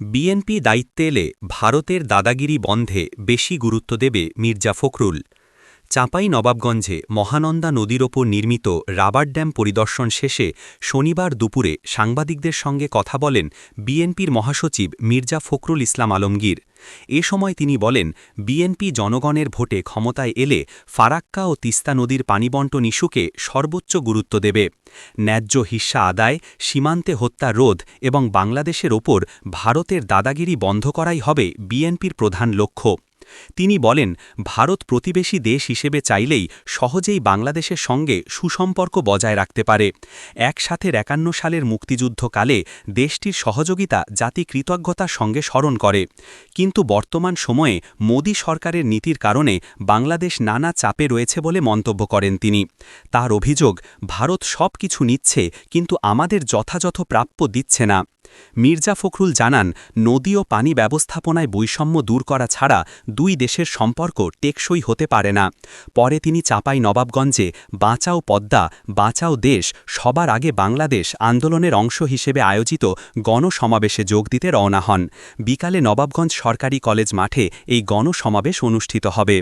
BNP দায়িত্বে এলে ভারতের দাদাগিরি বন্ধে বেশি গুরুত্ব দেবে মির্জা ফখরুল। চাঁপাই নবাবগঞ্জে মহানন্দা নদীর ওপর নির্মিত রাবার ড্যাম পরিদর্শন শেষে শনিবার দুপুরে সাংবাদিকদের সঙ্গে কথা বলেন বিএনপির মহাসচিব মির্জা ফখরুল ইসলাম আলমগীর। এ সময় তিনি বলেন, বিএনপি জনগণের ভোটে ক্ষমতায় এলে ফারাক্কা ও তিস্তা নদীর পানিবন্টন ইস্যুকে সর্বোচ্চ গুরুত্ব দেবে। ন্যায্য হিস্সা আদায়, সীমান্তে হত্যা রোধ এবং বাংলাদেশের ওপর ভারতের দাদাগিরি বন্ধ করাই হবে বিএনপির প্রধান লক্ষ্য। তিনি বলেন, ভারত প্রতিবেশী দেশ হিসেবে চাইলেই সহজেই বাংলাদেশের সঙ্গে সুসম্পর্ক বজায় রাখতে পারে। একসাথে একান্ন সালের মুক্তিযুদ্ধকালে দেশটির সহযোগিতা জাতি কৃতজ্ঞতার সঙ্গে স্মরণ করে। কিন্তু বর্তমান সময়ে মোদী সরকারের নীতির কারণে বাংলাদেশ নানা চাপে রয়েছে বলে মন্তব্য করেন তিনি। তার অভিযোগ, ভারত সব কিছু নিচ্ছে, কিন্তু আমাদের যথাযথ প্রাপ্য দিচ্ছে না। মির্জা ফখরুল জানান, নদী ও পানি ব্যবস্থাপনায় বৈষম্য দূর করা ছাড়া দুই দেশের সম্পর্ক টেকসই হতে পারে না। পরে তিনি চাপাই নবাবগঞ্জে বাঁচাও পদ্মা, বাঁচাও দেশ, সবার আগে বাংলাদেশ আন্দোলনের অংশ হিসেবে আয়োজিত গণসমাবেশে যোগ দিতে রওনা হন। বিকালে নবাবগঞ্জ সরকারি কলেজ মাঠে এই গণসমাবেশ অনুষ্ঠিত হবে।